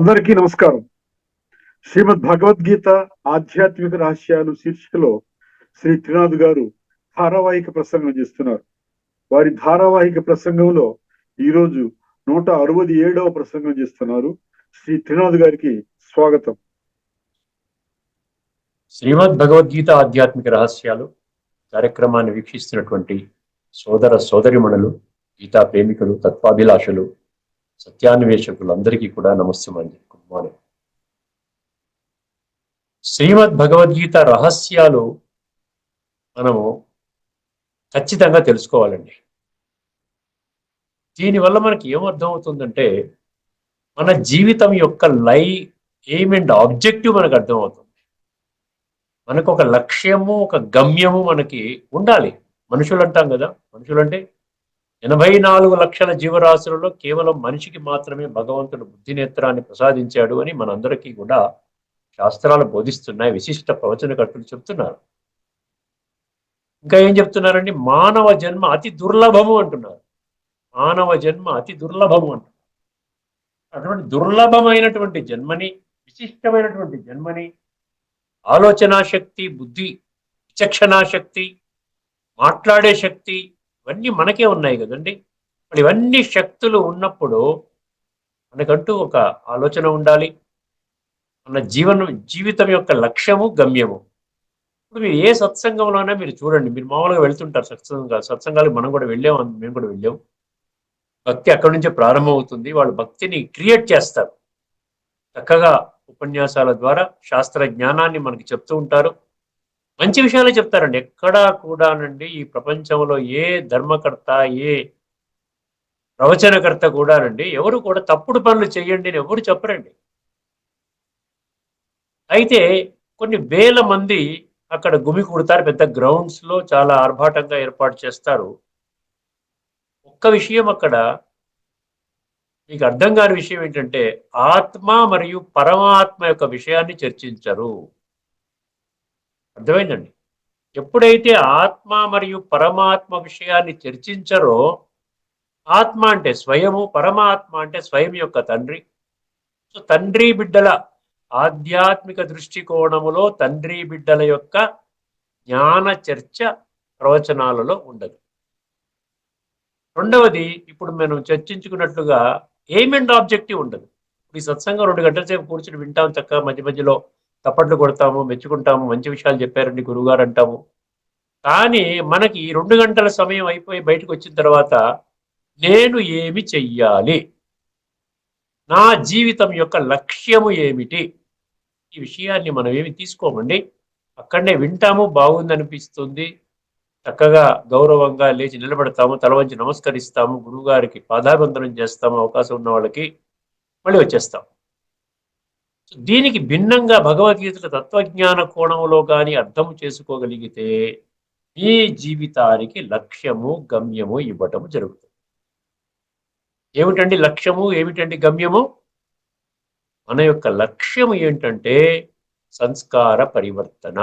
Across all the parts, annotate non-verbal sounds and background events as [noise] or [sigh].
అందరికీ నమస్కారం. శ్రీమద్ భగవద్గీత ఆధ్యాత్మిక రహస్యాలు శీర్షికలో శ్రీ త్రినాథ్ గారు ధారావాహిక ప్రసంగం చేస్తున్నారు. వారి ధారావాహిక ప్రసంగంలో ఈరోజు నూట అరవై ఏడవ ప్రసంగం చేస్తున్నారు. శ్రీ త్రినాథ్ గారికి స్వాగతం. శ్రీమద్ భగవద్గీత ఆధ్యాత్మిక రహస్యాలు కార్యక్రమాన్ని వీక్షిస్తున్నటువంటి సోదర సోదరిమణులు గీతా ప్రేమికులు తత్వాభిలాషులు సత్యాన్వేషకులందరికీ కూడా కూడా నమస్తమండి గుడ్ మార్నింగ్ శ్రీమద్ భగవద్గీత రహస్యాలు మనము ఖచ్చితంగా తెలుసుకోవాలండి. దీనివల్ల మనకి ఏమర్థం అవుతుందంటే మన జీవితం యొక్క లై ఎయిమ్ అండ్ ఆబ్జెక్టివ్ మనకు అర్థమవుతుంది. మనకు ఒక లక్ష్యము ఒక గమ్యము మనకి ఉండాలి. మనుషులు అంటాం కదా మనుషులు అంటే ఎనభై నాలుగు లక్షల జీవరాశులలో కేవలం మనిషికి మాత్రమే భగవంతుడు బుద్ధి నేత్రాన్ని ప్రసాదించాడు అని మనందరికీ కూడా శాస్త్రాలు బోధిస్తున్నాయి విశిష్ట ప్రవచనకర్తలు చెప్తున్నారు. ఇంకా ఏం చెప్తున్నారండి? మానవ జన్మ అతి దుర్లభము అంటున్నారు. మానవ జన్మ అతి దుర్లభము అంటున్నారు. అటువంటి దుర్లభమైనటువంటి జన్మని విశిష్టమైనటువంటి జన్మని ఆలోచన శక్తి బుద్ధి విచక్షణా శక్తి మాట్లాడే శక్తి ఇవన్నీ మనకే ఉన్నాయి కదండి. మరి ఇవన్నీ శక్తులు ఉన్నప్పుడు మనకంటూ ఒక ఆలోచన ఉండాలి. మన జీవనం జీవితం యొక్క లక్ష్యము గమ్యము. ఇప్పుడు మీరు ఏ సత్సంగంలోనే మీరు చూడండి. మీరు మామూలుగా వెళ్తుంటారు సత్సంగాలు సత్సంగాలు మనం కూడా వెళ్ళాం మేము కూడా వెళ్ళాం. భక్తి అక్కడి నుంచే ప్రారంభమవుతుంది. వాళ్ళు భక్తిని క్రియేట్ చేస్తారు. చక్కగా ఉపన్యాసాల ద్వారా శాస్త్ర జ్ఞానాన్ని మనకి చెప్తూ ఉంటారు. మంచి విషయాలు చెప్తారండి. ఎక్కడా కూడానండి ఈ ప్రపంచంలో ఏ ధర్మకర్త ఏ ప్రవచనకర్త కూడానండి ఎవరు కూడా తప్పుడు పనులు చేయండి అని ఎవరు చెప్పరండి. అయితే కొన్ని వేల మంది అక్కడ గుమి కుడతారు పెద్ద గ్రౌండ్స్లో చాలా ఆర్భాటంగా ఏర్పాటు చేస్తారు. ఒక్క విషయం అక్కడ మీకు అర్థం కాని విషయం ఏంటంటే ఆత్మ మరియు పరమాత్మ యొక్క విషయాన్ని చర్చించరు. అర్థమైందండి. ఎప్పుడైతే ఆత్మ మరియు పరమాత్మ విషయాన్ని చర్చించరో ఆత్మ అంటే స్వయము పరమాత్మ అంటే స్వయం యొక్క తండ్రి. సో తండ్రి బిడ్డల ఆధ్యాత్మిక దృష్టికోణములో తండ్రి బిడ్డల యొక్క జ్ఞాన చర్చ ప్రవచనాలలో ఉండదు. రెండవది ఇప్పుడు మనం చర్చించుకున్నట్లుగా ఎయిమ్ అండ్ ఆబ్జెక్టివ్ ఉండదు. ఈ సత్సంగం రెండు గంటల సేపు కూర్చుని వింటాం చక్కగా మధ్య మధ్యలో. తప్పట్లు కొడతాము మెచ్చుకుంటాము మంచి విషయాలు చెప్పారండి గురువుగారు అంటాము. కానీ మనకి రెండు గంటల సమయం అయిపోయి బయటకు వచ్చిన తర్వాత నేను ఏమి చెయ్యాలి? నా జీవితం యొక్క లక్ష్యము ఏమిటి? ఈ విషయాన్ని మనం ఏమి తీసుకోమండి? అక్కడనే వింటాము బాగుందనిపిస్తుంది. చక్కగా గౌరవంగా లేచి నిలబడతాము తల వంచి నమస్కరిస్తాము గురువుగారికి పాదాబంధనం చేస్తాము అవకాశం ఉన్న వాళ్ళకి మళ్ళీ వచ్చేస్తాం. దీనికి భిన్నంగా భగవద్గీత తత్వజ్ఞాన కోణంలో కానీ అర్థం చేసుకోగలిగితే మీ జీవితానికి లక్ష్యము గమ్యము ఇవ్వటము జరుగుతుంది. ఏమిటండి లక్ష్యము? ఏమిటండి గమ్యము? మన యొక్క లక్ష్యము ఏంటంటే సంస్కార పరివర్తన.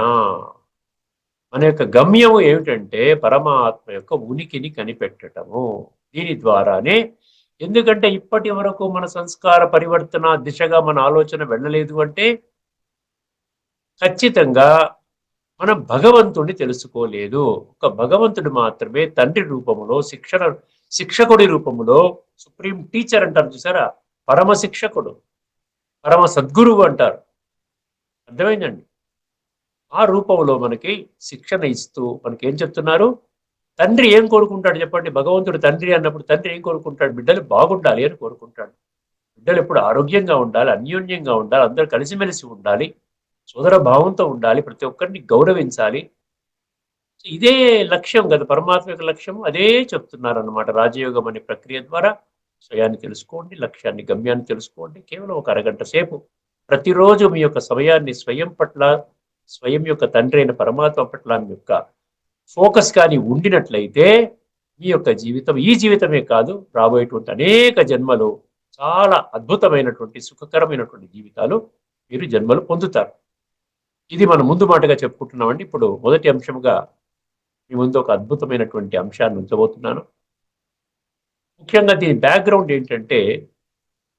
మన యొక్క గమ్యము ఏమిటంటే పరమాత్మ యొక్క ఉనికిని కనిపెట్టటము. దీని ద్వారానే ఎందుకంటే ఇప్పటి వరకు మన సంస్కార పరివర్తన దిశగా మన ఆలోచన వెళ్ళలేదు అంటే ఖచ్చితంగా మనం భగవంతుడిని తెలుసుకోలేదు. ఒక భగవంతుడు మాత్రమే తండ్రి రూపంలో శిక్షణ శిక్షకుడి రూపములో సుప్రీం టీచర్ అంటారు చూసారా? పరమ శిక్షకుడు పరమ సద్గురువు అంటారు. అర్థమైందండి? ఆ రూపంలో మనకి శిక్షణ ఇస్తూ మనకి ఏం చెప్తున్నారు? తండ్రి ఏం కోరుకుంటాడు చెప్పండి? భగవంతుడు తండ్రి అన్నప్పుడు తండ్రి ఏం కోరుకుంటాడు? బిడ్డలు బాగుండాలి అని కోరుకుంటాడు. బిడ్డలు ఎప్పుడు ఆరోగ్యంగా ఉండాలి అన్యోన్యంగా ఉండాలి అందరూ కలిసిమెలిసి ఉండాలి సోదర భావంతో ఉండాలి ప్రతి ఒక్కరిని గౌరవించాలి. ఇదే లక్ష్యం కదా పరమాత్మ యొక్క లక్ష్యం అదే చెప్తున్నారు అనమాట రాజయోగం అనే ప్రక్రియ ద్వారా. స్వయాన్ని తెలుసుకోండి లక్ష్యాన్ని గమ్యాన్ని తెలుసుకోండి. కేవలం ఒక అరగంట సేపు ప్రతిరోజు మీ యొక్క సమయాన్ని స్వయం పట్ల స్వయం యొక్క తండ్రి అయిన పరమాత్మ పట్ల మీ యొక్క ఫోకస్ కానీ ఉండినట్లయితే మీ యొక్క జీవితం ఈ జీవితమే కాదు రాబోయేటువంటి అనేక జన్మలు చాలా అద్భుతమైనటువంటి సుఖకరమైనటువంటి జీవితాలు మీరు జన్మలు పొందుతారు. ఇది మనం ముందు మాటగా చెప్పుకుంటున్నామండి. ఇప్పుడు మొదటి అంశముగా మీ ముందు ఒక అద్భుతమైనటువంటి అంశాన్ని ఉంచబోతున్నాను. ముఖ్యంగా దీని బ్యాక్గ్రౌండ్ ఏంటంటే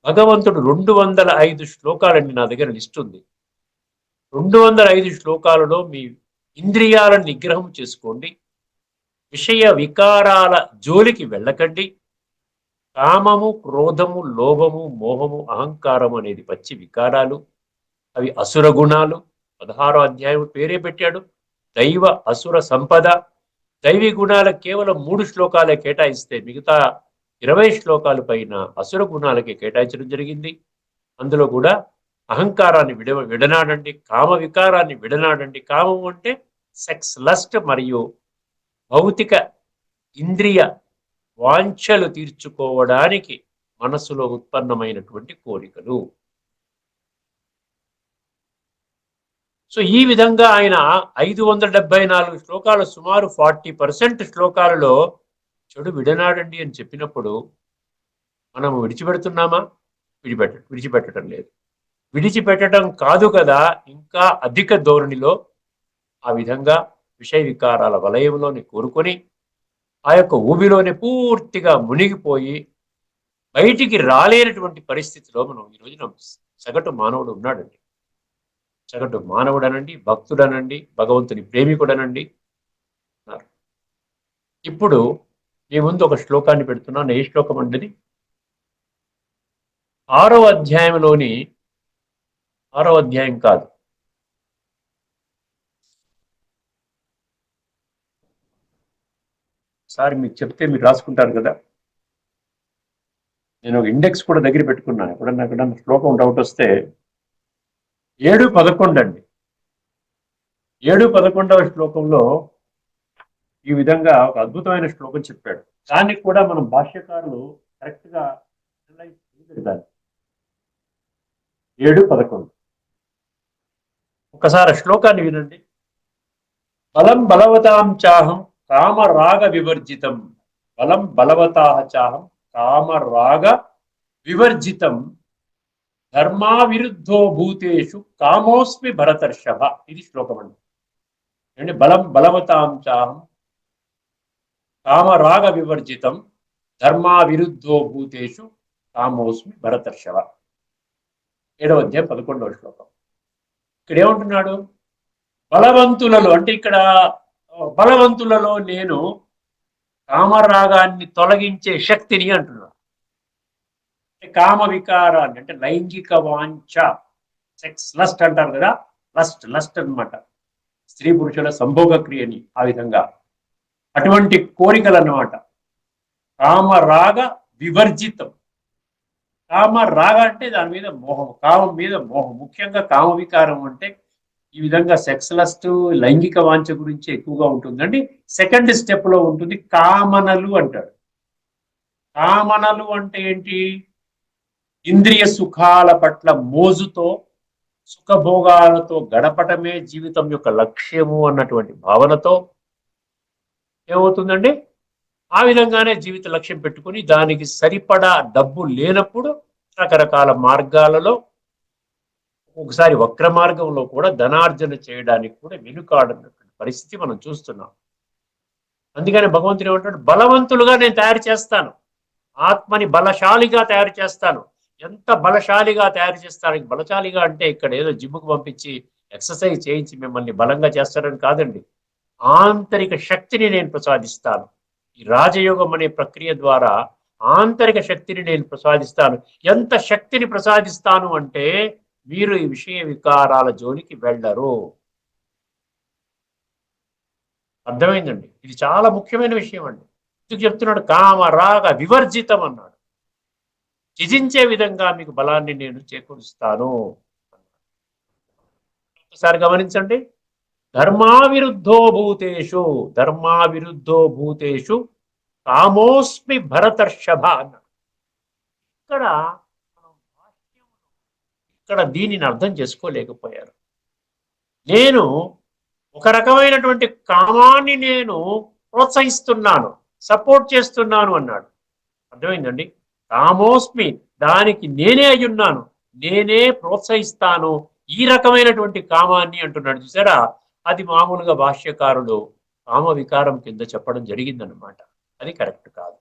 భగవంతుడు రెండు వందల ఐదు శ్లోకాలండి నా దగ్గర లిస్ట్ ఉంది. రెండు వందల ఐదు శ్లోకాలలో మీ ఇంద్రియాలను నిగ్రహం చేసుకోండి. విషయ వికారాల జోలికి వెళ్ళకండి. కామము క్రోధము లోభము మోహము అహంకారం అనేది పచ్చి వికారాలు. అవి అసుర గుణాలు. పదహారో అధ్యాయం పేరే పెట్టాడు. దైవ అసుర సంపద. దైవీ గుణాల కేవలం మూడు శ్లోకాలే కేటాయిస్తే మిగతా ఇరవై శ్లోకాల పైన అసుర గుణాలకే కేటాయించడం జరిగింది. అందులో కూడా అహంకారాన్ని విడ విడనాడండి కామ వికారాన్ని విడనాడండి. కామం అంటే సెక్స్ లస్ట్ మరియు భౌతిక ఇంద్రియ వాంఛలు తీర్చుకోవడానికి మనసులో ఉత్పన్నమైనటువంటి కోరికలు. సో ఈ విధంగా ఆయన ఐదు వందల డెబ్బై నాలుగు శ్లోకాలు సుమారు ఫార్టీ పర్సెంట్ శ్లోకాలలో చెడు విడనాడండి అని చెప్పినప్పుడు మనం విడిచిపెడుతున్నామా? విడిపెట్ట విడిచిపెట్టడం లేదు. విడిచిపెట్టడం కాదు కదా ఇంకా అధిక ధోరణిలో ఆ విధంగా విషయ వికారాల వలయంలోని కోరుకొని ఆ యొక్క ఊబిలోనే పూర్తిగా మునిగిపోయి బయటికి రాలేనటువంటి పరిస్థితిలో మనం ఈ రోజున సగటు మానవుడు ఉన్నాడండి. సగటు మానవుడనండి భక్తుడనండి భగవంతుని ప్రేమికుడనండి. ఉన్నారు ఇప్పుడు మీ ముందు ఒక శ్లోకాన్ని పెడుతున్నాను ఏ శ్లోకం అండి ఆరో అధ్యాయంలోని ఆరో అధ్యాయం కాదు. సార్ మీకు చెప్తే మీరు రాసుకుంటారు కదా? నేను ఒక ఇండెక్స్ కూడా దగ్గర పెట్టుకున్నాను. ఎప్పుడన్నా ఎక్కడన్నా శ్లోకం డౌట్ వస్తే ఏడు పదకొండు అండి. ఏడు పదకొండవ శ్లోకంలో ఈ విధంగా ఒక అద్భుతమైన శ్లోకం చెప్పాడు. దానికి కూడా మనం భాష్యకారులు కరెక్ట్గా అనలైజ్ చేయలేదు దాన్ని. ఏడు పదకొండు. ఒకసారి శ్లోకాన్ని వినండి. బలం బలవతాం చాహం కామరాగ వివర్జితం. బలం బలవతా చాహం కామరాగ వివర్జితం. ధర్మావిరుద్ధో భూతేషు కామోస్మి భరతర్షభ. ఇది శ్లోకం అండి. బలం బలవతాం చాహం కామరాగ వివర్జితం. ధర్మావిరుద్ధో భూతేషు కామోస్మి భరతర్షభ. ఏడవ అధ్యాయం పదకొండవ శ్లోకం. ఇక్కడ ఏమంటున్నాడు బలవంతులలో అంటే ఇక్కడ బలవంతులలో నేను కామరాగాన్ని తొలగించే శక్తిని అంటున్నాడు. అంటే కామ వికారాన్ని అంటే లైంగిక వాంఛ సెక్స్ లస్ట్ అంటారు కదా? లస్ట్ లస్ట్ అన్నమాట. స్త్రీ పురుషుల సంభోగ క్రియని ఆ విధంగా. అటువంటి కోరికలు అన్నమాట. కామరాగ వివర్జితం. కామ రాగ అంటే దాని మీద మోహం కామం మీద మోహం. ముఖ్యంగా కామ వికారం అంటే ఈ విధంగా సెక్స్ లస్ట్ లైంగిక వాంఛ గురించి ఎక్కువగా ఉంటుందండి. సెకండ్ స్టెప్లో ఉంటుంది కామనలు అంటాడు కామనలు అంటే ఏంటి? ఇంద్రియ సుఖాల పట్ల మోజుతో సుఖభోగాలతో గడపటమే జీవితం యొక్క లక్ష్యము అన్నటువంటి భావనతో ఏమవుతుందండి? ఆ విధంగానే జీవిత లక్ష్యం పెట్టుకుని దానికి సరిపడా డబ్బు లేనప్పుడు రకరకాల మార్గాలలో ఒకసారి వక్ర మార్గంలో కూడా ధనార్జన చేయడానికి కూడా వెనుకాడనటువంటి పరిస్థితి మనం చూస్తున్నాం. అందుకని భగవంతుడు ఏమంటాడు బలవంతులుగా నేను తయారు చేస్తాను. ఆత్మని బలశాలిగా తయారు చేస్తాను. ఎంత బలశాలిగా తయారు చేస్తానికి బలశాలిగా అంటే ఇక్కడ ఏదో జిమ్ముకు పంపించి ఎక్సర్సైజ్ చేయించి మిమ్మల్ని బలంగా చేస్తారని కాదండి. ఆంతరిక శక్తిని నేను ప్రసాదిస్తాను. రాజయోగం అనే ప్రక్రియ ద్వారా ఆంతరిక శక్తిని నేను ప్రసాదిస్తాను. ఎంత శక్తిని ప్రసాదిస్తాను అంటే మీరు ఈ విషయ వికారాల జోలికి వెళ్ళరు. అర్థమైందండి? ఇది చాలా ముఖ్యమైన విషయం అండి. ఎందుకు చెప్తున్నాడు? కామ రాగ వివర్జితం అన్నాడు. త్యజించే విధంగా మీకు బలాన్ని నేను చేకూరుస్తాను. ఒకసారి గమనించండి. ధర్మావిరుద్ధో భూతేషు ధర్మావిరుద్ధో భూతేషు కామోస్మి భరతర్షభ అన్నాడు ఇక్కడ ఇక్కడ దీనిని అర్థం చేసుకోలేకపోయారు. నేను ఒక రకమైనటువంటి కామాన్ని నేను ప్రోత్సహిస్తున్నాను సపోర్ట్ చేస్తున్నాను అన్నాడు. అర్థమైందండి? కామోస్మి దానికి నేనే అయ్యున్నాను నేనే ప్రోత్సహిస్తాను ఈ రకమైనటువంటి కామాన్ని అంటున్నాడు. చూసారా? అది మామూలుగా భాష్యకారుడు కామ వికారం కింద చెప్పడం జరిగిందనమాట అది కరెక్ట్ కాదు.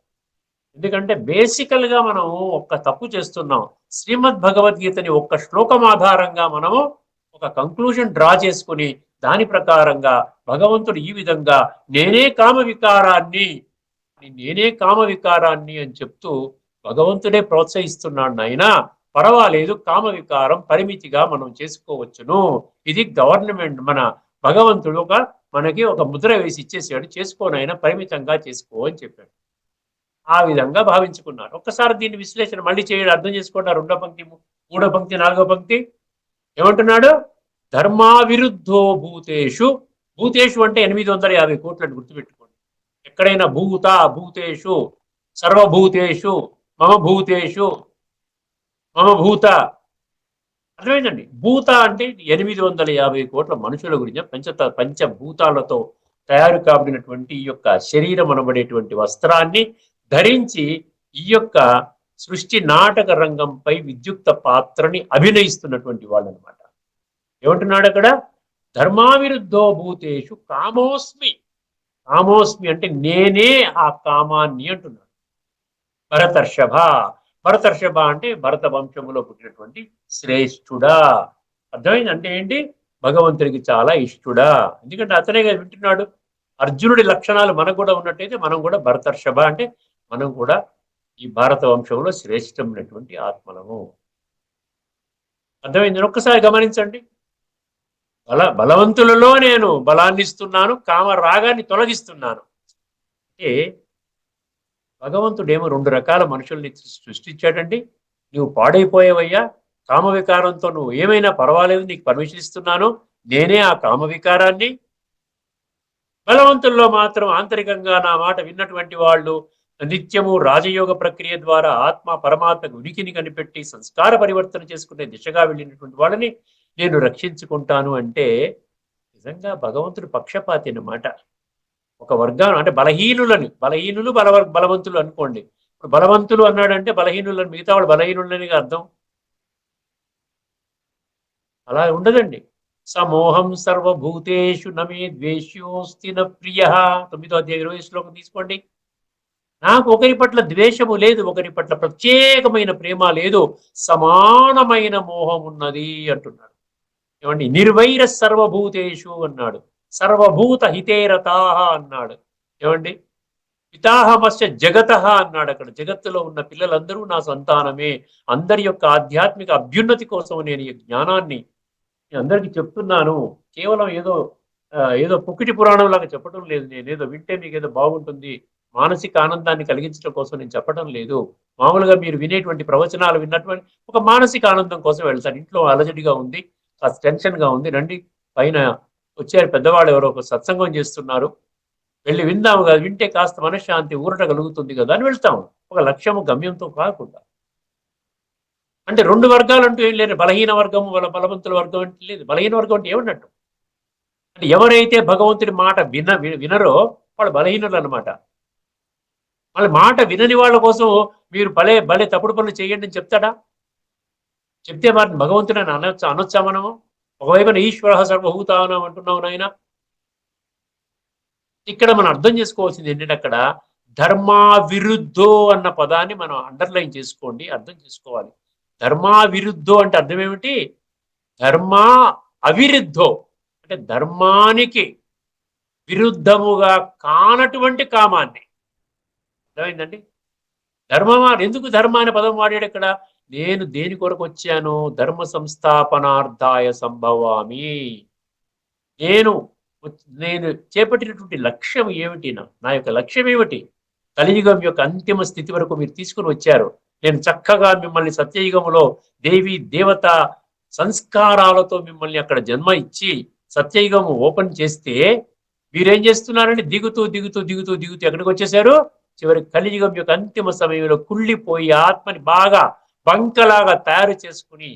ఎందుకంటే బేసికల్గా మనం ఒక్క తప్పు చేస్తున్నాం. శ్రీమద్ భగవద్గీతని ఒక్క శ్లోకం ఆధారంగా మనము ఒక కంక్లూజన్ డ్రా చేసుకుని దాని ప్రకారంగా భగవంతుడు ఈ విధంగా నేనే కామ వికారాన్ని నేనే కామ వికారాన్ని అని చెప్తూ భగవంతుడే ప్రోత్సహిస్తున్నాడు నాయనా పర్వాలేదు కామ వికారం పరిమితిగా మనం చేసుకోవచ్చును. ఇది గవర్నమెంట్ మన భగవంతుడు ఒక మనకి ఒక ముద్ర వేసి ఇచ్చేసాడు చేసుకోనైనా పరిమితంగా చేసుకో అని చెప్పాడు. ఆ విధంగా భావించుకున్నారు. ఒక్కసారి దీన్ని విశ్లేషణ మళ్ళీ చేయడం అర్థం చేసుకున్నారు రెండో పంక్తి మూడో పంక్తి నాలుగో పంక్తి. ఏమంటున్నాడు? ధర్మావిరుద్ధో భూతేషు భూతేషు అంటే ఎనిమిది వందల యాభై కోట్లను గుర్తుపెట్టుకోండి. ఎక్కడైనా భూత భూతేషు సర్వభూతేషు మమ భూతేషు మమ భూత అర్థమైందండి? భూత అంటే ఎనిమిది వందల యాభై కోట్ల మనుషుల గురించి పంచ పంచభూతాలతో తయారు కాబడినటువంటి ఈ యొక్క శరీరం అనబడేటువంటి వస్త్రాన్ని ధరించి ఈ యొక్క సృష్టి నాటక రంగంపై విద్యుక్త పాత్రని అభినయిస్తున్నటువంటి వాళ్ళు అనమాట ఏమంటున్నాడు అక్కడ? ధర్మావిరుద్ధో భూతేషు కామోస్మి. కామోస్మి అంటే నేనే ఆ కామాన్ని అంటున్నాడు. భరతర్షభ భరతర్షభ అంటే భరత వంశములో పుట్టినటువంటి శ్రేష్ఠుడా. అర్థమైంది? అంటే ఏంటి? భగవంతుడికి చాలా ఇష్టుడా. ఎందుకంటే అతనే కదా వింటున్నాడు. అర్జునుడి లక్షణాలు మనకు కూడా ఉన్నట్టయితే మనం కూడా భరతర్షభ అంటే మనం కూడా ఈ భారత వంశంలో శ్రేష్టమైనటువంటి ఆత్మలము. అర్థమైంది? ఒక్కసారి గమనించండి. బల బలవంతులలో నేను బలాన్ని ఇస్తున్నాను కామ రాగాన్ని తొలగిస్తున్నాను. అంటే భగవంతుడేమో రెండు రకాల మనుషుల్ని సృష్టించాడండి. నువ్వు పాడైపోయావయ్యా. కామ వికారంతో నువ్వు ఏమైనా పర్వాలేదు నీకు పర్మిషన్ ఇస్తున్నాను. నేనే ఆ కామ వికారాన్ని బలవంతుల్లో మాత్రం ఆంతరికంగా నా మాట విన్నటువంటి వాళ్ళు నిత్యము రాజయోగ ప్రక్రియ ద్వారా ఆత్మ పరమాత్మకు ఉనికిని కనిపెట్టి సంస్కార పరివర్తన చేసుకునే దిశగా వెళ్ళినటువంటి వాళ్ళని నేను రక్షించుకుంటాను అంటే నిజంగా భగవంతుడు పక్షపాతి అన్నమాట ఒక వర్గాన్ని అంటే బలహీనులని బలహీనులు బల బలవంతులు అనుకోండి. ఇప్పుడు బలవంతులు అన్నాడంటే బలహీనులని మిగతా వాళ్ళు బలహీనులని అర్థం? అలా ఉండదండి. సమోహం సర్వభూతేషు నమే ద్వేష్యోస్తి న ప్రియ. తొమ్మిదో అధ్యాయ ఇరవై శ్లోకం తీసుకోండి. నాకు ఒకరి పట్ల ద్వేషము లేదు ఒకరి పట్ల ప్రత్యేకమైన ప్రేమ లేదు సమానమైన మోహం ఉన్నది అంటున్నాడు. ఏమండి? నిర్వైర సర్వభూతేషు అన్నాడు. సర్వభూత హితేరతాహ అన్నాడు. ఏమండి? పితాహమస్య జగత అన్నాడు అక్కడ. జగత్తులో ఉన్న పిల్లలందరూ నా సంతానమే. అందరి యొక్క ఆధ్యాత్మిక అభ్యున్నతి కోసం నేను ఈ జ్ఞానాన్ని నేను అందరికీ చెప్తున్నాను. కేవలం ఏదో ఏదో పుక్కిటి పురాణం లాగా చెప్పడం లేదు. నేను ఏదో వింటే మీకు ఏదో బాగుంటుంది. మానసిక ఆనందాన్ని కలిగించడం కోసం నేను చెప్పడం లేదు. మామూలుగా మీరు వినేటువంటి ప్రవచనాలు విన్నటువంటి ఒక మానసిక ఆనందం కోసం వెళ్తాను ఇంట్లో అలజడిగా ఉంది కాస్త టెన్షన్గా ఉంది. రండి పైన వచ్చారు పెద్దవాళ్ళు ఎవరో ఒక సత్సంగం చేస్తున్నారు. వెళ్ళి విందాము కదా వింటే కాస్త మనశ్శాంతి ఊరట కలుగుతుంది కదా అని వెళ్తాము ఒక లక్ష్యము గమ్యంతో కాకుండా. అంటే రెండు వర్గాలు అంటూ ఏం లేదు. బలహీన వర్గం బల బలవంతుల వర్గం అంటే లేదు. బలహీన వర్గం అంటే ఏమన్నట్టు? అంటే ఎవరైతే భగవంతుడి మాట విన వి- వినరో వాళ్ళు బలహీనులు అన్నమాట. వాళ్ళ మాట వినని వాళ్ళ కోసం మీరు భలే భలే తప్పుడు పనులు చేయండి అని చెప్తాడా? చెప్తే మరి భగవంతుడు అని అనొచ్చా అనొచ్చా మనము? ఒకవైపున ఈశ్వర సర్వభూతానం అంటున్నావు నాయన. ఇక్కడ మనం అర్థం చేసుకోవాల్సింది ఏంటంటే అక్కడ ధర్మా విరుద్ధో అన్న పదాన్ని మనం అండర్లైన్ చేసుకోండి అర్థం చేసుకోవాలి. ధర్మా విరుద్ధో అంటే అర్థం ఏమిటి? ధర్మా అవిరుద్ధో అంటే ధర్మానికి విరుద్ధముగా కానటువంటి కామాన్ని. అర్థమైందండి? ధర్మమా? ఎందుకు ధర్మ అనే పదం వాడాడు ఇక్కడ? నేను దేని కొరకు వచ్చాను? ధర్మ సంస్థాపనార్థాయ సంభవామి. నేను నేను చేపట్టినటువంటి లక్ష్యం ఏమిటి నా యొక్క లక్ష్యం ఏమిటి? కలియుగం యొక్క అంతిమ స్థితి వరకు మీరు తీసుకుని వచ్చారు. నేను చక్కగా మిమ్మల్ని సత్యయుగంలో దేవి దేవత సంస్కారాలతో మిమ్మల్ని అక్కడ జన్మ ఇచ్చి సత్యయుగం ఓపెన్ చేస్తే మీరేం చేస్తున్నారని దిగుతూ దిగుతూ దిగుతూ దిగుతూ ఎక్కడికి వచ్చేసారు చివరి కలియుగం యొక్క అంతిమ సమయంలో కుళ్ళిపోయి ఆత్మని బాగా బంకలాగా తయారు చేసుకుని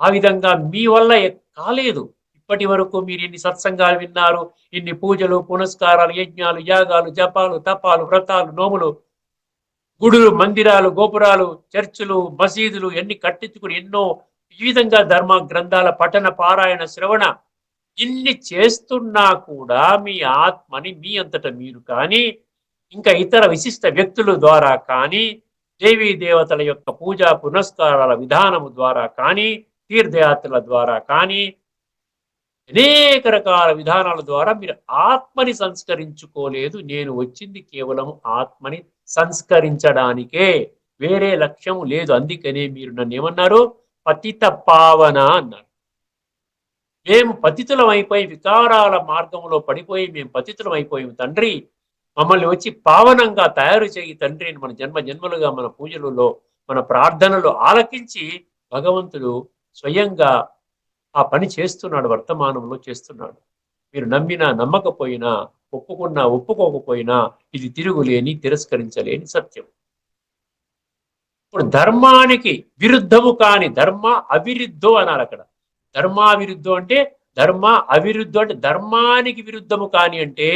ఆ విధంగా మీ వల్ల కాలేదు. ఇప్పటి వరకు మీరు ఎన్ని సత్సంగాలు విన్నారు ఇన్ని పూజలు పునస్కారాలు యజ్ఞాలు యాగాలు జపాలు తపాలు వ్రతాలు నోములు గుడులు మందిరాలు గోపురాలు చర్చిలు మసీదులు ఎన్ని కట్టించుకుని ఎన్నో ఈ విధంగా ధర్మ గ్రంథాల పఠన పారాయణ శ్రవణ ఇన్ని చేస్తున్నా కూడా మీ ఆత్మని మీ అంతట మీరు కానీ ఇంకా ఇతర విశిష్ట వ్యక్తుల ద్వారా కానీ దేవీ దేవతల యొక్క పూజా పునస్కారాల విధానము ద్వారా కానీ తీర్థయాత్రల ద్వారా కానీ అనేక రకాల విధానాల ద్వారా మీరు ఆత్మని సంస్కరించుకోలేదు. నేను వచ్చింది కేవలం ఆత్మని సంస్కరించడానికే. వేరే లక్ష్యం లేదు. అందుకనే మీరు నన్ను ఏమన్నారు? పతిత పావన అన్నారు. మేము పతితులం అయిపోయి వికారాల మార్గంలో పడిపోయి మేము పతితులం అయిపోయాము తండ్రి. మమ్మల్ని వచ్చి పావనంగా తయారు చేయి తండ్రి అని మన జన్మ జన్మలుగా మన పూజలలో మన ప్రార్థనలు ఆలకించి భగవంతుడు స్వయంగా ఆ పని చేస్తున్నాడు వర్తమానంలో చేస్తున్నాడు. మీరు నమ్మినా నమ్మకపోయినా ఒప్పుకున్నా ఒప్పుకోకపోయినా ఇది తిరుగులేని తిరస్కరించలేని సత్యం. ఇప్పుడు ధర్మానికి విరుద్ధము కాని ధర్మ అవిరుద్ధో అన్నారు అక్కడ. ధర్మావిరుద్ధం అంటే ధర్మ అవిరుద్ధం అంటే ధర్మానికి విరుద్ధము కాని అంటే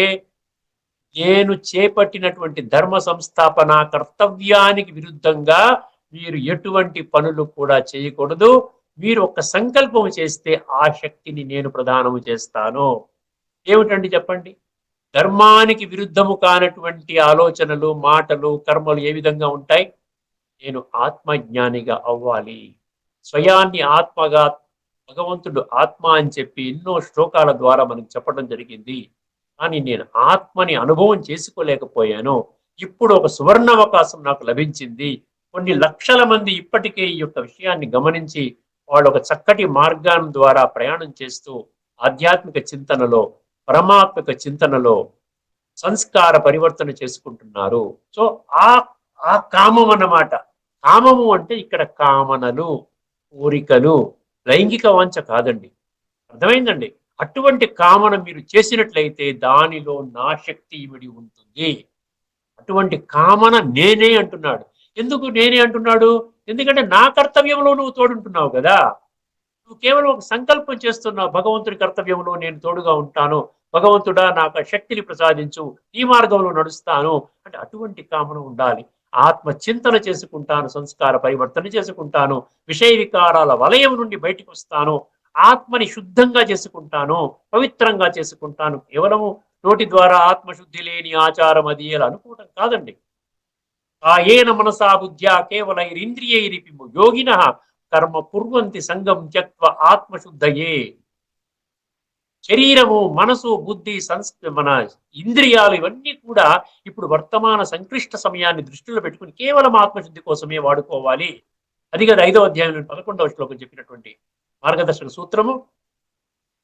నేను చేపట్టినటువంటి ధర్మ సంస్థాపన కర్తవ్యానికి విరుద్ధంగా మీరు ఎటువంటి పనులు కూడా చేయకూడదు. మీరు ఒక సంకల్పం చేస్తే ఆ శక్తిని నేను ప్రదానము చేస్తాను. ఏమిటండి చెప్పండి? ధర్మానికి విరుద్ధము కానటువంటి ఆలోచనలు మాటలు కర్మలు ఏ విధంగా ఉంటాయి? నేను ఆత్మజ్ఞానిగా అవ్వాలి. స్వయాన్ని ఆత్మగా భగవంతుడు ఆత్మ అని చెప్పి ఎన్నో శ్లోకాల ద్వారా మనకు చెప్పడం జరిగింది. కానీ నేను ఆత్మని అనుభవం చేసుకోలేకపోయాను. ఇప్పుడు ఒక సువర్ణ అవకాశం నాకు లభించింది. కొన్ని లక్షల మంది ఇప్పటికే ఈ యొక్క విషయాన్ని గమనించి వాళ్ళు ఒక చక్కటి మార్గం ద్వారా ప్రయాణం చేస్తూ ఆధ్యాత్మిక చింతనలో పరమాత్మిక చింతనలో సంస్కార పరివర్తన చేసుకుంటున్నారు. సో ఆ ఆ కామం అన్నమాట. కామము అంటే ఇక్కడ కామనలు కోరికలు లైంగిక వాంఛ కాదండి. అర్థమైందండి? అటువంటి కామన మీరు చేసినట్లయితే దానిలో నా శక్తి ఇమిడి ఉంటుంది. అటువంటి కామన నేనే అంటున్నాడు. ఎందుకు నేనే అంటున్నాడు? ఎందుకంటే నా కర్తవ్యంలో నువ్వు తోడుంటున్నావు కదా. నువ్వు కేవలం ఒక సంకల్పం చేస్తున్నావు. భగవంతుడి కర్తవ్యంలో నేను తోడుగా ఉంటాను. భగవంతుడా నాకు శక్తిని ప్రసాదించు. ఈ మార్గంలో నడుస్తాను. అంటే అటువంటి కామన ఉండాలి. ఆత్మ చింతన చేసుకుంటాను సంస్కార పరివర్తన చేసుకుంటాను. విషయ వికారాల వలయం నుండి బయటకు వస్తాను. ఆత్మని శుద్ధంగా చేసుకుంటాను పవిత్రంగా చేసుకుంటాను. కేవలము నోటి ద్వారా ఆత్మశుద్ధి లేని ఆచారం అది ఇలా అనుకోవటం కాదండి. కాయేన మనసా బుద్ధ్యా కేవల ఇంద్రియైరిపి యోగిన కర్మ కుర్వంతి సంగం త్యక్వ ఆత్మశుద్ధయే. శరీరము మనసు బుద్ధి సంస్ మన ఇంద్రియాలు ఇవన్నీ కూడా ఇప్పుడు వర్తమాన సంక్లిష్ట సమయాన్ని దృష్టిలో పెట్టుకుని కేవలం ఆత్మశుద్ధి కోసమే వాడుకోవాలి. అది కదా ఐదో అధ్యాయంలో పదకొండవ శ్లోకం చెప్పినటువంటి మార్గదర్శక సూత్రము.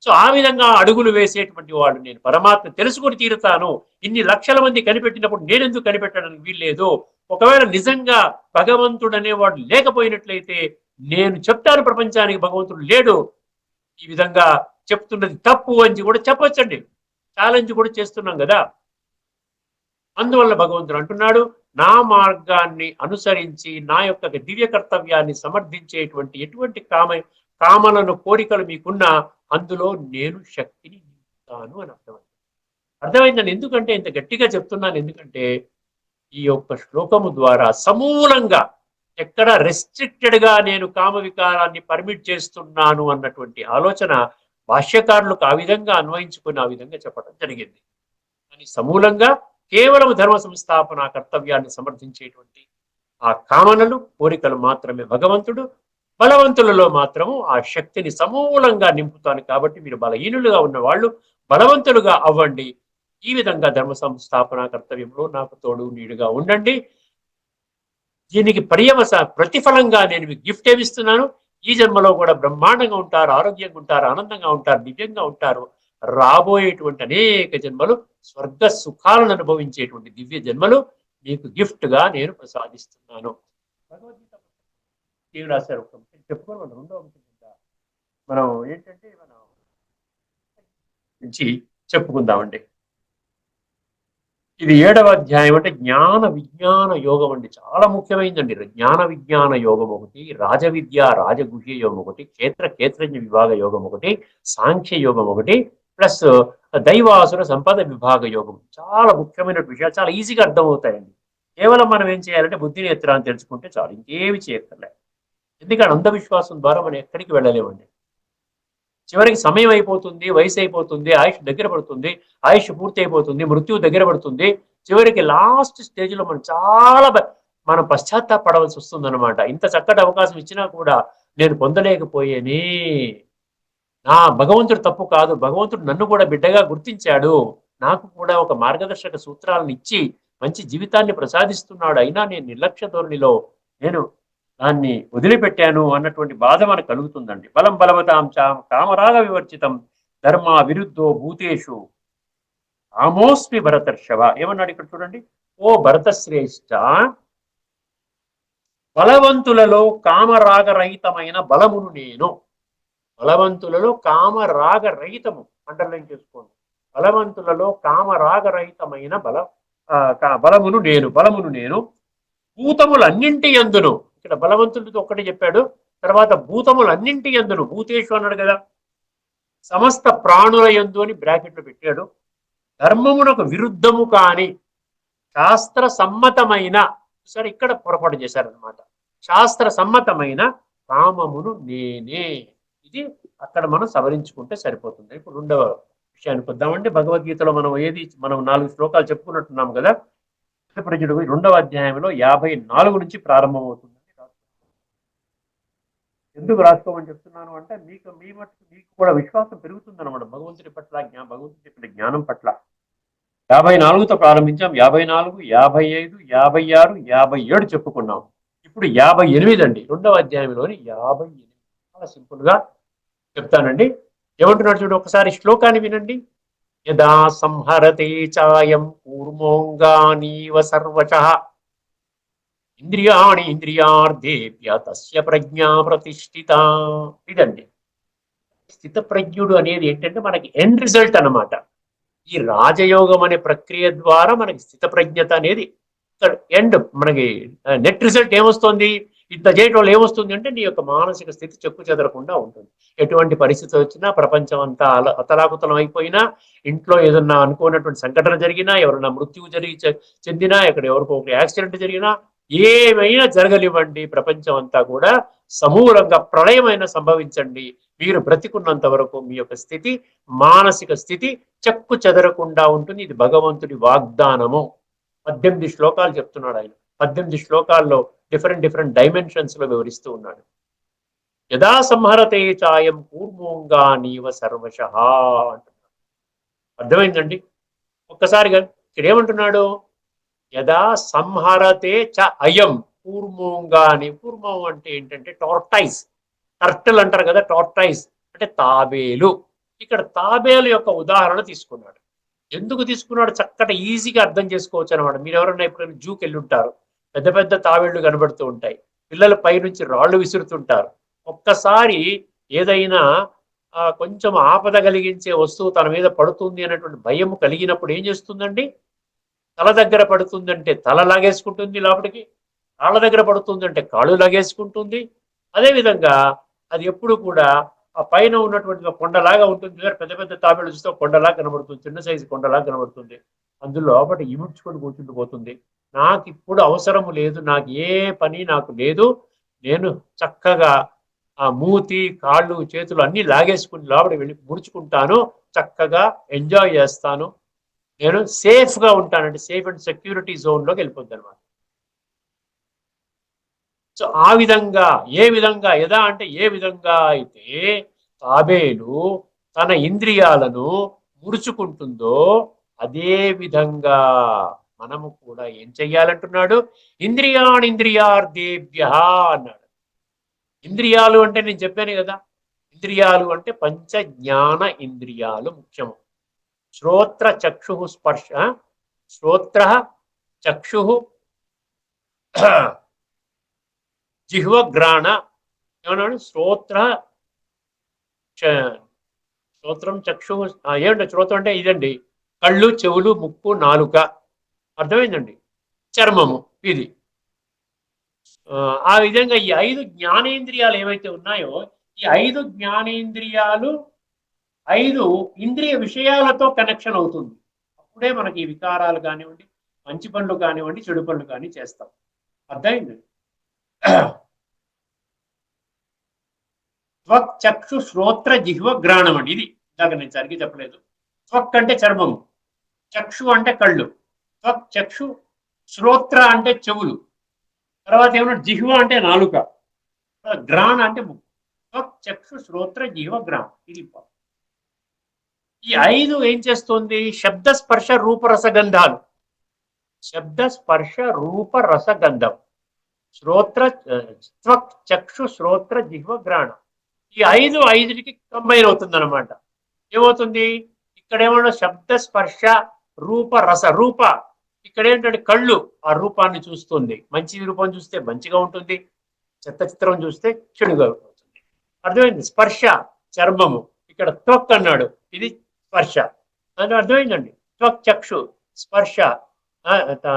సో ఆ విధంగా అడుగులు వేసేటువంటి వాళ్ళు నేను పరమాత్మ తెలుసుకొని తీరుతాను. ఇన్ని లక్షల మంది కనిపెట్టినప్పుడు నేనెందుకు కనిపెట్టడానికి వీల్లేదు? ఒకవేళ నిజంగా భగవంతుడు అనేవాడు లేకపోయినట్లయితే నేను చెప్తాను ప్రపంచానికి భగవంతుడు లేడు. ఈ విధంగా చెప్తున్నది తప్పు అని కూడా చెప్పొచ్చండి. ఛాలెంజ్ కూడా చేస్తున్నాం కదా. అందువల్ల భగవంతుడు అంటున్నాడు నా మార్గాన్ని అనుసరించి నా యొక్క దివ్య కర్తవ్యాన్ని సమర్థించేటువంటి ఎటువంటి కామ కామలను కోరికలు మీకున్నా అందులో నేను శక్తిని నింపుతాను అని అర్థమైంది. అర్థమైందని ఎందుకంటే ఇంత గట్టిగా చెప్తున్నాను ఎందుకంటే ఈ యొక్క శ్లోకము ద్వారా సమూలంగా ఎక్కడ రెస్ట్రిక్టెడ్గా నేను కామ వికారాన్ని పర్మిట్ చేస్తున్నాను అన్నటువంటి ఆలోచన భాష్యకారులకు ఆ విధంగా అన్వయించుకుని ఆ విధంగా చెప్పడం జరిగింది. కానీ సమూలంగా కేవలం ధర్మ సంస్థాపన కర్తవ్యాన్ని సమర్థించేటువంటి ఆ కామనలు కోరికలు మాత్రమే భగవంతుడు బలవంతులలో మాత్రము ఆ శక్తిని సమూలంగా నింపుతాను కాబట్టి మీరు బలహీనులుగా ఉన్న వాళ్ళు బలవంతులుగా అవ్వండి. ఈ విధంగా ధర్మ సంస్థాపన కర్తవ్యంలో నాకు తోడు నీడుగా ఉండండి. దీనికి పర్యవస ప్రతిఫలంగా నేను మీకు గిఫ్ట్ ఏమిస్తున్నాను ఈ జన్మలో కూడా బ్రహ్మాండంగా ఉంటారు ఆరోగ్యంగా ఉంటారు ఆనందంగా ఉంటారు దివ్యంగా ఉంటారు. రాబోయేటువంటి అనేక జన్మలు స్వర్గ సుఖాలను అనుభవించేటువంటి దివ్య జన్మలు మీకు గిఫ్ట్గా నేను ప్రసాదిస్తున్నాను. భగవద్గీత ఏం రాశారు. ఒక చెప్పుకొని మనం రెండో అంశం కింద మనం ఏంటంటే మనం నుంచి చెప్పుకుందామండి. ఇది ఏడవ అధ్యాయం అంటే జ్ఞాన విజ్ఞాన యోగం అండి. చాలా ముఖ్యమైనదండి జ్ఞాన విజ్ఞాన యోగం ఒకటి రాజ విద్య రాజగుహ్య యోగం ఒకటి క్షేత్ర క్షేత్రజ్ఞ విభాగ యోగం ఒకటి సాంఖ్య యోగం ఒకటి ప్లస్ దైవాసుర సంపద విభాగ యోగం. చాలా ముఖ్యమైన విషయాలు చాలా ఈజీగా అర్థమవుతాయండి. కేవలం మనం ఏం చేయాలంటే బుద్ధి నేత్రాన్ని తెలుసుకుంటే చాలు. ఇంకేమి చేయక్కర్లేదు. ఎందుకంటే అంధవిశ్వాసం ద్వారా మనం ఎక్కడికి వెళ్ళలేమండి. చివరికి సమయం అయిపోతుంది వయసు అయిపోతుంది ఆయుష్ దగ్గర పడుతుంది ఆయుష్ పూర్తి అయిపోతుంది మృత్యువు దగ్గర పడుతుంది. చివరికి లాస్ట్ స్టేజ్లో మనం చాలా మనం పశ్చాత్తాపడవలసి వస్తుందన్నమాట. ఇంత చక్కటి అవకాశం ఇచ్చినా కూడా నేను పొందలేకపోయేని. నా భగవంతుడు తప్పు కాదు. భగవంతుడు నన్ను కూడా బిడ్డగా గుర్తించాడు. నాకు కూడా ఒక మార్గదర్శక సూత్రాలను ఇచ్చి మంచి జీవితాన్ని ప్రసాదిస్తున్నాడు. అయినా నేను నిర్లక్ష్య ధోరణిలో నేను దాన్ని వదిలిపెట్టాను అన్నటువంటి బాధ మనకు కలుగుతుందండి. బలం బలవతాం చాం కామరాగ వివర్చితం ధర్మ విరుద్ధో భూతేషు. ఆమోస్మి భరతర్షవ. ఏమన్నాడు ఇక్కడ చూడండి? ఓ భరతశ్రేష్ఠ బలవంతులలో కామరాగరహితమైన బలమును నేను. బలవంతులలో కామరాగరహితము. అండర్లైన్ చేసుకోండి. బలవంతులలో కామరాగరహితమైన బల బలమును నేను బలమును నేను. భూతములన్నింటి ఎందును ఇక్కడ బలవంతుడితో ఒక్కటి చెప్పాడు. తర్వాత భూతములన్నింటి ఎందును భూతేషు అన్నాడు కదా సమస్త ప్రాణుల యందు అని బ్రాకెట్లు పెట్టాడు. ధర్మమునకు విరుద్ధము కాని శాస్త్ర సమ్మతమైన సరే ఇక్కడ పొరపాటు చేశారనమాట శాస్త్ర సమ్మతమైన కామమును నేనే. ఇది అక్కడ మనం సవరించుకుంటే సరిపోతుంది. ఇప్పుడు రెండవ విషయానికి వద్దామంటే భగవద్గీతలో మనం ఏది మనం నాలుగు శ్లోకాలు చెప్పుకున్నట్టున్నాం కదా. ప్రజుడు రెండవ అధ్యాయంలో యాభై నాలుగు నుంచి ప్రారంభమవుతుంది. ఎందుకు రాసుకోమని చెప్తున్నాను అంటే మీకు మీ మట్టుకు మీకు కూడా విశ్వాసం పెరుగుతుందన్నమాట. భగవంతుడి పట్ల జ్ఞా భగవంతుడి చెప్పిన జ్ఞానం పట్ల. యాభై నాలుగుతో ప్రారంభించాం. యాభై నాలుగు యాభై ఐదు యాభై ఆరు యాభై ఏడు చెప్పుకున్నాం. ఇప్పుడు యాభై ఎనిమిది అండి. రెండవ అధ్యాయంలోని యాభై ఎనిమిది. చాలా సింపుల్గా చెప్తానండి. ఏమంటున్నాడు చూడు ఒకసారి శ్లోకాన్ని వినండి. యదా సంహరతే చాయం కూర్మోంగానీవ సర్వశ. ఇంద్రియాణి ఇంద్రియార్థేభ్య తస్య ప్రజ్ఞా ప్రతిష్ఠిత. ఇదండి. స్థిత ప్రజ్ఞుడు అనేది ఏంటంటే మనకి ఎండ్ రిజల్ట్ అన్నమాట. ఈ రాజయోగం అనే ప్రక్రియ ద్వారా మనకి స్థిత ప్రజ్ఞత అనేది ఎండ్ మనకి నెట్ రిజల్ట్ ఏమొస్తుంది? ఇంత చేయటం వల్ల ఏమొస్తుంది అంటే నీ యొక్క మానసిక స్థితి చెక్కు చెదరకుండా ఉంటుంది. ఎటువంటి పరిస్థితి వచ్చినా ప్రపంచం అంతా అల అతలాకుతలం అయిపోయినా ఇంట్లో ఏదన్నా అనుకోనటువంటి సంఘటన జరిగినా ఎవరైనా మృత్యువు జరిగి చెందినా ఎక్కడ ఎవరికో ఒక యాక్సిడెంట్ జరిగినా ఏమైనా జరగనివ్వండి ప్రపంచం అంతా కూడా సమూలంగా ప్రళయమైన సంభవించండి. మీరు బ్రతికున్నంత వరకు మీ యొక్క స్థితి మానసిక స్థితి చెక్కు చెదరకుండా ఉంటుంది. ఇది భగవంతుడి వాగ్దానము. పద్దెనిమిది శ్లోకాలు చెప్తున్నాడు ఆయన. పద్దెనిమిది శ్లోకాల్లో డిఫరెంట్ డిఫరెంట్ డైమెన్షన్స్లో వివరిస్తూ ఉన్నాడు. యదా సంహరతే చాయం కూర్మోంగా నీవ సర్వశ అంటున్నాడు. అర్థమైందండి? ఒక్కసారిగా ఇక్కడ ఏమంటున్నాడు? యదా సంహరతే చ అయం. కూర్మోంగాని కూర్మం అంటే ఏంటంటే టార్టైస్. టర్టల్ అంటారు కదా టార్టైస్. అంటే తాబేలు. ఇక్కడ తాబేలు యొక్క ఉదాహరణ తీసుకున్నాడు. ఎందుకు తీసుకున్నాడు? చక్కటి ఈజీగా అర్థం చేసుకోవచ్చు అనమాట మీరు ఎవరైనా ఎప్పుడైనా జూకి వెళ్ళి ఉంటారు పెద్ద పెద్ద తాబేళ్ళు కనబడుతూ ఉంటాయి. పిల్లల పైనుంచి రాళ్ళు విసురుతుంటారు. ఒక్కసారి ఏదైనా కొంచెం ఆపద కలిగించే వస్తువు తన మీద పడుతుంది అనేటువంటి భయం కలిగినప్పుడు ఏం చేస్తుందండి? తల దగ్గర పడుతుందంటే తల లాగేసుకుంటుంది లోపలికి కాళ్ళ దగ్గర పడుతుందంటే కాళ్ళు లాగేసుకుంటుంది. అదేవిధంగా అది ఎప్పుడు కూడా ఆ పైన ఉన్నటువంటి కొండలాగా ఉంటుంది పెద్ద పెద్ద తాబేలు చూస్తే కొండలా కొండలాగా కనబడుతుంది చిన్న సైజు కొండలాగా కనబడుతుంది. అందులో లోపల ఇముడ్చుకొని కూర్చుంటూ పోతుంది. నాకు ఇప్పుడు అవసరం లేదు నాకు ఏ పని నాకు లేదు. నేను చక్కగా ఆ మూతి కాళ్ళు చేతులు అన్నీ లాగేసుకుని లోపలికి వెళ్ళి ముడుచుకుంటాను చక్కగా ఎంజాయ్ చేస్తాను. నేను సేఫ్గా ఉంటానంటే సేఫ్ అండ్ సెక్యూరిటీ జోన్లోకి వెళ్ళిపోద్ది అనమాట సో ఆ విధంగా ఏ విధంగా యదా అంటే ఏ విధంగా అయితే తాబేలు తన ఇంద్రియాలను ముడుచుకుంటుందో అదే విధంగా మనము కూడా ఏం చెయ్యాలంటున్నాడు? ఇంద్రియాణింద్రియార్దేభ్య అన్నాడు. ఇంద్రియాలు అంటే నేను చెప్పాను కదా ఇంద్రియాలు అంటే పంచ జ్ఞాన ఇంద్రియాలు ముఖ్యము. శ్రోత్ర చక్షు స్పర్శ శ్రోత్ర చక్షు జిహ్వగ్రాణ ఏమన్నాడు? శ్రోత్ర చ- శ్రోత్రం చక్షు ఏమంటే ఏమండి? శ్రోత్రం అంటే ఇదండి. కళ్ళు చెవులు ముక్కు నాలుక. అర్థమైందండి? చర్మము ఇది. ఆ, ఆ విధంగా ఈ ఐదు జ్ఞానేంద్రియాలు ఏవైతే ఉన్నాయో ఈ ఐదు జ్ఞానేంద్రియాలు ఐదు ఇంద్రియ విషయాలతో కనెక్షన్ అవుతుంది. అప్పుడే మనకి ఈ వికారాలు కానివ్వండి మంచి పనులు కానివ్వండి చెడు పనులు కానీ చేస్తాం. అర్థమైంది? [clears throat] త్వక్ చక్షు శ్రోత్ర జిహ్వ గ్రాణం అండి ఇది. ఇందాక నేను సరిగ్గా చెప్పలేదు. త్వక్ అంటే చర్మము. చక్షు అంటే కళ్ళు. త్వక్ చక్షు శ్రోత్ర అంటే చెవులు. తర్వాత ఏమన్నా జిహ్వ అంటే నాలుక. గ్రాణ అంటే ముక్కు. త్వక్ చక్షు శ్రోత్ర జిహ్వ గ్రాణం ఇది. ఈ ఐదు ఏం చేస్తుంది? శబ్ద స్పర్శ రూపరసగంధాలు. శబ్ద స్పర్శ రూపరసగంధం. శ్రోత్ర త్వక్ చక్షు శ్రోత్ర జిహ్వ గ్రాణం ఈ ఐదు ఐదుకి కంబైన్ అవుతుంది అనమాట ఏమవుతుంది? ఇక్కడ ఏమన్నా శబ్ద స్పర్శ రూప. రస రూప ఇక్కడ ఏంటంటే కళ్ళు ఆ రూపాన్ని చూస్తుంది. మంచి రూపం చూస్తే మంచిగా ఉంటుంది. చెత్త చిత్రం చూస్తే చెడుగా ఉంటుంది. అర్థమైంది? స్పర్శ చర్మము. ఇక్కడ త్వక్ అన్నాడు. ఇది స్పర్శ. అని అర్థమైందండి. త్వక్ చక్షు స్పర్శ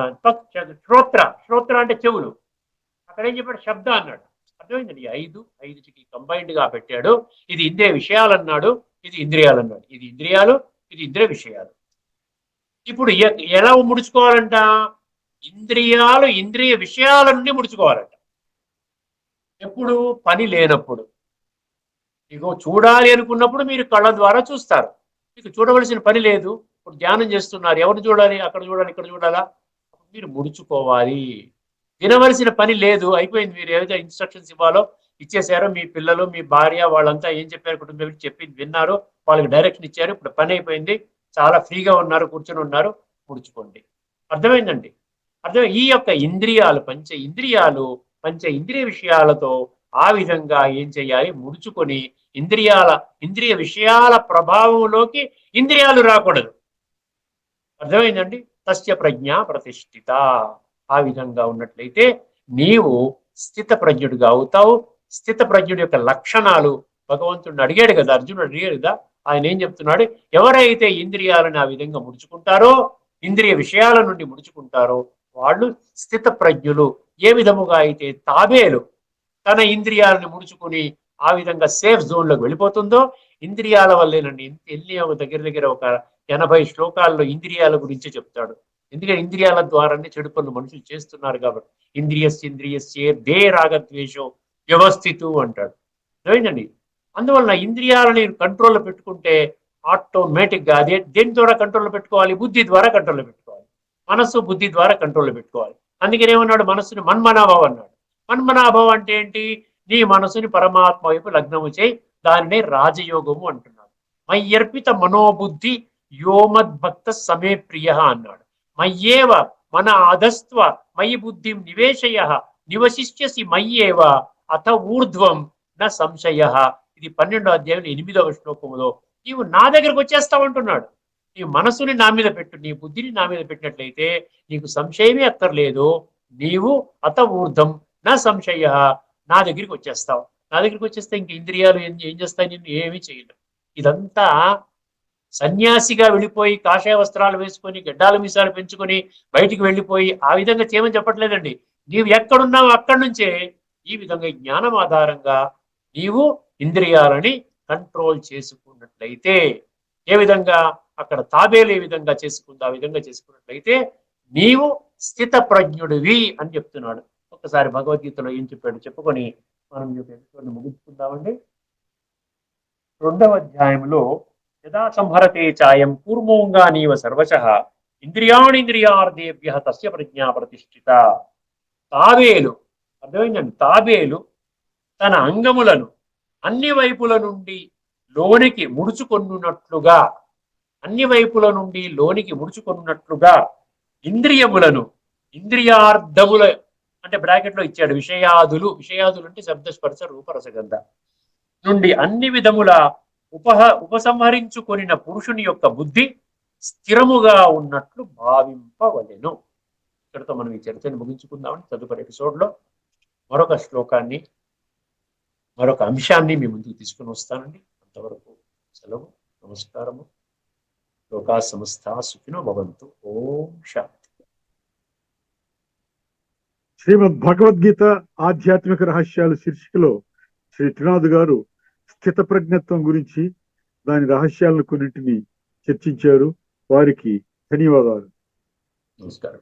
త్వక్ చ- శ్రోత్ర. శ్రోత్ర అంటే చెవులు. అక్కడ ఏం చెప్పాడు? శబ్ద అన్నాడు. అర్థమైందండి. ఐదు ఐదుకి కంబైన్డ్గా పెట్టాడు. ఇది ఇంద్రియ విషయాలు అన్నాడు ఇది ఇంద్రియాలు అన్నాడు ఇది ఇంద్రియాలు ఇది ఇంద్రియ విషయాలు. ఇప్పుడు ఎ- ఎలా ముడుచుకోవాలంట? ఇంద్రియాలు ఇంద్రియ విషయాల నుండి ముడుచుకోవాలంట. ఎప్పుడు? పని లేనప్పుడు. ఇగో చూడాలి అనుకున్నప్పుడు మీరు కళ్ళ ద్వారా చూస్తారు. మీకు చూడవలసిన పని లేదు. ఇప్పుడు ధ్యానం చేస్తున్నారు. ఎవరు చూడాలి? అక్కడ చూడాలి ఇక్కడ చూడాలా? మీరు ముడుచుకోవాలి. వినవలసిన పని లేదు. అయిపోయింది. మీరు ఏదైతే ఇన్స్ట్రక్షన్స్ ఇవ్వాలో ఇచ్చేసారో మీ పిల్లలు మీ భార్య వాళ్ళంతా ఏం చెప్పారు? కుటుంబం చెప్పింది విన్నారు వాళ్ళకి డైరెక్షన్ ఇచ్చారు. ఇప్పుడు పని అయిపోయింది. చాలా ఫ్రీగా ఉన్నారు కూర్చొని ఉన్నారు. ముడుచుకోండి. అర్థమైందండి? అర్థం ఈ యొక్క ఇంద్రియాలు పంచ ఇంద్రియాలు పంచ ఇంద్రియ విషయాలతో ఆ విధంగా ఏం చేయాలి? ముడుచుకొని ఇంద్రియాల ఇంద్రియ విషయాల ప్రభావంలోకి ఇంద్రియాలు రాకూడదు. అర్థమైందండి? తస్య ప్రజ్ఞ ప్రతిష్ఠిత. ఆ విధంగా ఉన్నట్లయితే నీవు స్థిత ప్రజ్ఞుడిగా అవుతావు. స్థిత ప్రజ్ఞుడి యొక్క లక్షణాలు భగవంతుడిని అడిగాడు కదా అర్జునుడు అడిగాడు కదా ఆయన ఏం చెప్తున్నాడు? ఎవరైతే ఇంద్రియాలను ఆ విధంగా ముడుచుకుంటారో ఇంద్రియ విషయాల నుండి ముడుచుకుంటారో వాళ్ళు స్థిత ప్రజ్ఞులు. ఏ విధముగా అయితే తాబేలు తన ఇంద్రియాలను ముడుచుకుని ఆ విధంగా సేఫ్ జోన్లోకి వెళ్ళిపోతుందో ఇంద్రియాల వల్లేనండి ఎన్ని ఒక దగ్గర దగ్గర ఒక ఎనభై శ్లోకాల్లో ఇంద్రియాల గురించి చెప్తాడు. ఎందుకంటే ఇంద్రియాల ద్వారానే చెడు పనులు మనుషులు చేస్తున్నారు కాబట్టి. ఇంద్రియస్ ఇంద్రియస్యే దే రాగద్వేషం వ్యవస్థితు అంటాడు. అర్థమైందండి అందువలన ఇంద్రియాలని కంట్రోల్లో పెట్టుకుంటే ఆటోమేటిక్గా అదే దేని ద్వారా కంట్రోల్లో పెట్టుకోవాలి? బుద్ధి ద్వారా కంట్రోల్లో పెట్టుకోవాలి. మనస్సు బుద్ధి ద్వారా కంట్రోల్లో పెట్టుకోవాలి. అందుకని ఏమన్నాడు? మనస్సుని మన్మనాభావం అన్నాడు. మన్మనాభావం అంటే ఏంటి? నీ మనసుని పరమాత్మ వైపు లగ్నము చేయి దానినే రాజయోగము అంటున్నాడు. మయ్యర్పిత మనోబుద్ధి యోమద్భక్త సమే ప్రియ అన్నాడు. మయ్యేవ మన అధస్త్వ మయి బుద్ధిం నివేశయ నివశిష్యసి మయ్యేవ అత ఊర్ధ్వం న సంశయ. ఇది పన్నెండో అధ్యాయం ఎనిమిదవ శ్లోకములో నీవు నా దగ్గరకు వచ్చేస్తావు అంటున్నాడు. నీ మనసుని నా మీద పెట్టు నీ బుద్ధిని నా మీద పెట్టినట్లయితే నీకు సంశయమే అక్కర్లేదు నీవు అత ఊర్ధం నా సంశయ. నా దగ్గరికి వచ్చేస్తావు. నా దగ్గరికి వచ్చేస్తే ఇంక ఇంద్రియాలు ఏం ఏం చేస్తాయి నేను ఏమీ చేయలేవు ఇదంతా సన్యాసిగా వెళ్ళిపోయి కాషాయ వస్త్రాలు వేసుకొని గడ్డాల మీసాలు పెంచుకొని బయటికి వెళ్ళిపోయి ఆ విధంగా చేయమని చెప్పట్లేదండి. నీవు ఎక్కడున్నావు అక్కడి నుంచే ఈ విధంగా జ్ఞానం ఆధారంగా నీవు ఇంద్రియాలని కంట్రోల్ చేసుకున్నట్లయితే ఏ విధంగా? అక్కడ తాబేలు ఏ విధంగా చేసుకుందా ఆ విధంగా చేసుకున్నట్లయితే నీవు స్థిత ప్రజ్ఞుడివి అని చెప్తున్నాడు. ఒక్కసారి భగవద్గీతలో ఏం చెప్పాడు చెప్పుకొని మనం ఈ యొక్క ఎపిసోడ్ని ముగించుకుందామండి. రెండవ అధ్యాయంలో యదా సంహరతే చాయం కూర్మోంగా నీవ సర్వశ ఇంద్రియాణింద్రియార్థేభ్య తస్య ప్రజ్ఞా ప్రతిష్ఠిత. తాబేలు అర్థమైందండి? తాబేలు తన అంగములను అన్ని వైపుల నుండి లోనికి ముడుచుకొనున్నట్లుగా అన్ని వైపుల నుండి లోనికి ముడుచుకొనున్నట్లుగా ఇంద్రియములను ఇంద్రియార్థముల అంటే బ్రాకెట్లో ఇచ్చాడు విషయాదులు విషయాదులు అంటే శబ్ద స్పర్శ రూపరసగంధ. నుండి అన్ని విధముల ఉపహ ఉపసంహరించుకొనిన పురుషుని యొక్క బుద్ధి స్థిరముగా ఉన్నట్లు భావింపవలెను. ఇక్కడతో మనం ఈ చర్చను ముగించుకుందామని తదుపరి ఎపిసోడ్లో మరొక శ్లోకాన్ని మరొక అంశాన్ని మీ ముందుకు తీసుకుని వస్తానండి. అంతవరకు సెలవు నమస్కారము. లోకా సంస్థ సుఖినో భవంతు. ఓం శాంతి. శ్రీమద్ భగవద్గీత ఆధ్యాత్మిక రహస్యాలు శీర్షికలో శ్రీ త్రినాథ్ గారు స్థిత ప్రజ్ఞత్వం గురించి దాని రహస్యాలను కొన్నింటిని చర్చించారు. వారికి ధన్యవాదాలు. నమస్కారం.